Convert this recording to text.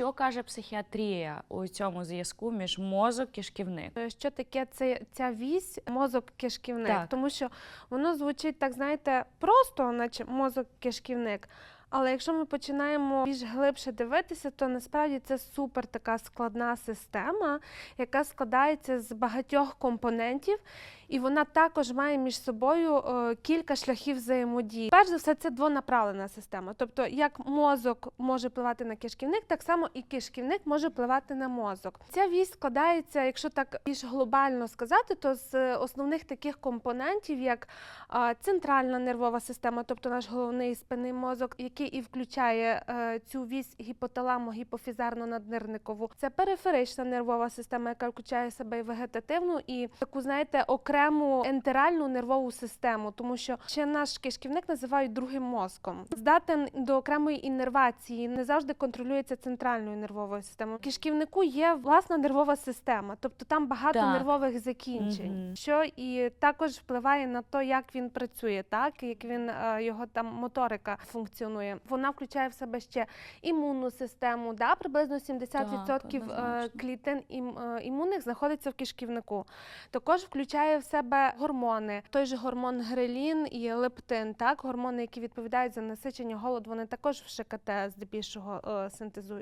Що каже психіатрія у цьому зв'язку між мозок кишківник? Е, Що таке це, ця вісь мозок кишківник? Так. Тому що воно звучить так, знаєте, просто, наче мозок кишківник. Але якщо ми починаємо більш глибше дивитися, то насправді це супер така складна система, яка складається з багатьох компонентів, і вона також має між собою е, кілька шляхів взаємодії. Перш за все, це двонаправлена система. Тобто, як мозок може впливати на кишківник, так само і кишківник може впливати на мозок. Ця вісь складається, якщо так більш глобально сказати, то з основних таких компонентів, як центральна нервова система, тобто наш головний спинний мозок, який і включає е, цю вісь гіпоталамо-гіпофізарно-наднирникову. Це периферична нервова система, яка включає в себе і вегетативну, і таку, знаєте, окрему ентеральну нервову систему, тому що ще наш кишківник називають другим мозком. Здатен до окремої іннервації, не завжди контролюється центральною нервовою системою. В кишківнику є власна нервова система, тобто там багато Так. нервових закінчень, Мгм. що і також впливає на те, як він працює, так як він е, його там моторика функціонує. Вона включає в себе ще імунну систему. Да, приблизно 70% Так, е, клітин ім, е, імунних знаходиться в кишківнику. Також включає в себе гормони. Той же гормон грелін і лептин, так гормони, які відповідають за насичення голоду, вони також в ШКТ здебільшого е, синтезують.